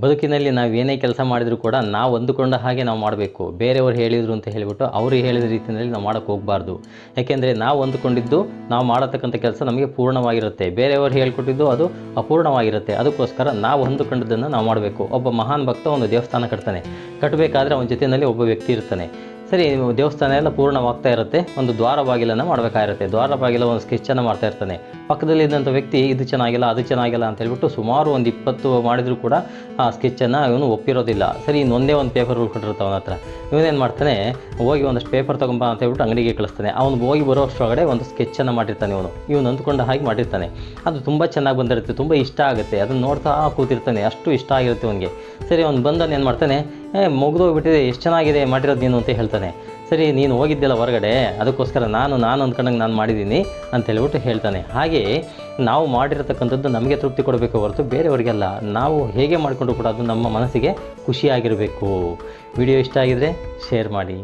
ಬದುಕಿನಲ್ಲಿ ನಾವು ಏನೇ ಕೆಲಸ ಮಾಡಿದರೂ ಕೂಡ ನಾವು ಅಂದುಕೊಂಡ ಹಾಗೆ ನಾವು ಮಾಡಬೇಕು. ಬೇರೆಯವರು ಹೇಳಿದರು ಅಂತ ಹೇಳಿಬಿಟ್ಟು ಅವರು ಹೇಳಿದ ರೀತಿಯಲ್ಲಿ ನಾವು ಮಾಡೋಕ್ಕೆ ಹೋಗಬಾರ್ದು. ಯಾಕೆಂದರೆ ನಾವು ಅಂದುಕೊಂಡಿದ್ದು ನಾವು ಮಾಡತಕ್ಕಂಥ ಕೆಲಸ ನಮಗೆ ಪೂರ್ಣವಾಗಿರುತ್ತೆ. ಬೇರೆಯವರು ಹೇಳ್ಕೊಟ್ಟಿದ್ದು ಅದು ಅಪೂರ್ಣವಾಗಿರುತ್ತೆ. ಅದಕ್ಕೋಸ್ಕರ ನಾವು ಅಂದುಕೊಂಡದ್ದನ್ನು ನಾವು ಮಾಡಬೇಕು. ಒಬ್ಬ ಮಹಾನ್ ಭಕ್ತ ಒಂದು ದೇವಸ್ಥಾನ ಕಟ್ತಾನೆ. ಕಟ್ಟಬೇಕಾದ್ರೆ ಅವನ ಜೊತೆಯಲ್ಲಿ ಒಬ್ಬ ವ್ಯಕ್ತಿ ಇರ್ತಾನೆ. ಸರಿ ದೇವಸ್ಥಾನ ಎಲ್ಲ ಪೂರ್ಣವಾಗ್ತಾ ಇರುತ್ತೆ. ಒಂದು ದ್ವಾರ ಬಾಗಿಲನ್ನು ಮಾಡಬೇಕಾಗಿರುತ್ತೆ. ದ್ವಾರ ಬಾಗಿಲ ಒಂದು ಸ್ಕೆಚ್ಚನ್ನು ಮಾಡ್ತಾ ಇರ್ತಾನೆ. ಪಕ್ಕದಲ್ಲಿ ಇದ್ದಂಥ ವ್ಯಕ್ತಿ ಇದು ಚೆನ್ನಾಗಿಲ್ಲ, ಅದು ಚೆನ್ನಾಗಿಲ್ಲ ಅಂತ ಹೇಳ್ಬಿಟ್ಟು ಸುಮಾರು ಒಂದು ಇಪ್ಪತ್ತು ಮಾಡಿದರೂ ಕೂಡ ಆ ಸ್ಕೆಚ್ಚನ್ನು ಇವನು ಒಪ್ಪಿರೋದಿಲ್ಲ. ಸರಿ, ಇನ್ನೊಂದೇ ಒಂದು ಪೇಪರ್ ಉಳ್ಕೊಂಡಿರುತ್ತೆ ಅವನ ಹತ್ರ. ಇವನೇನು ಮಾಡ್ತಾನೆ, ಹೋಗಿ ಒಂದಷ್ಟು ಪೇಪರ್ ತೊಗೊಂಬ ಅಂತ ಹೇಳ್ಬಿಟ್ಟು ಅಂಗಡಿಗೆ ಕಳಿಸ್ತಾನೆ. ಅವನು ಹೋಗಿ ಬರೋ ಅಷ್ಟರೊಳಗಡೆ ಒಂದು ಸ್ಕೆಚ್ಚನ್ನು ಮಾಡಿರ್ತಾನೆ ಇವನು. ಇವನು ಅಂದ್ಕೊಂಡ ಹಾಗೆ ಮಾಡಿರ್ತಾನೆ. ಅದು ತುಂಬ ಚೆನ್ನಾಗಿ ಬಂದಿರುತ್ತೆ, ತುಂಬ ಇಷ್ಟ ಆಗುತ್ತೆ. ಅದನ್ನು ನೋಡ್ತಾ ಕೂತಿರ್ತಾನೆ. ಅಷ್ಟು ಇಷ್ಟ ಆಗಿರುತ್ತೆ ಅವನಿಗೆ. ಸರಿ, ಅವ್ನು ಬಂದನ್ನು ಏನು ಮಾಡ್ತಾನೆ ಮುಗಿದೋಗ್ಬಿಟ್ಟಿದೆ, ಎಷ್ಟು ಚೆನ್ನಾಗಿದೆ ಮಾಡಿರೋದು ನೀನು ಅಂತ ಹೇಳ್ತಾನೆ. ಸರಿ, ನೀನು ಹೋಗಿದ್ದೆಲ್ಲ ಹೊರಗಡೆ, ಅದಕ್ಕೋಸ್ಕರ ನಾನು ನಾನು ಅಂದ್ಕೊಂಡಂಗೆ ನಾನು ಮಾಡಿದ್ದೀನಿ ಅಂತ ಹೇಳ್ಬಿಟ್ಟು ಹೇಳ್ತಾನೆ. ಹಾಗೆ ನಾವು ಮಾಡಿರತಕ್ಕಂಥದ್ದು ನಮಗೆ ತೃಪ್ತಿ ಕೊಡಬೇಕು ಹೊರತು ಬೇರೆಯವರಿಗೆಲ್ಲ. ನಾವು ಹೇಗೆ ಮಾಡಿಕೊಂಡು ಕೂಡ ಅದು ನಮ್ಮ ಮನಸ್ಸಿಗೆ ಖುಷಿಯಾಗಿರಬೇಕು. ವಿಡಿಯೋ ಇಷ್ಟ ಆಗಿದರೆ ಶೇರ್ ಮಾಡಿ.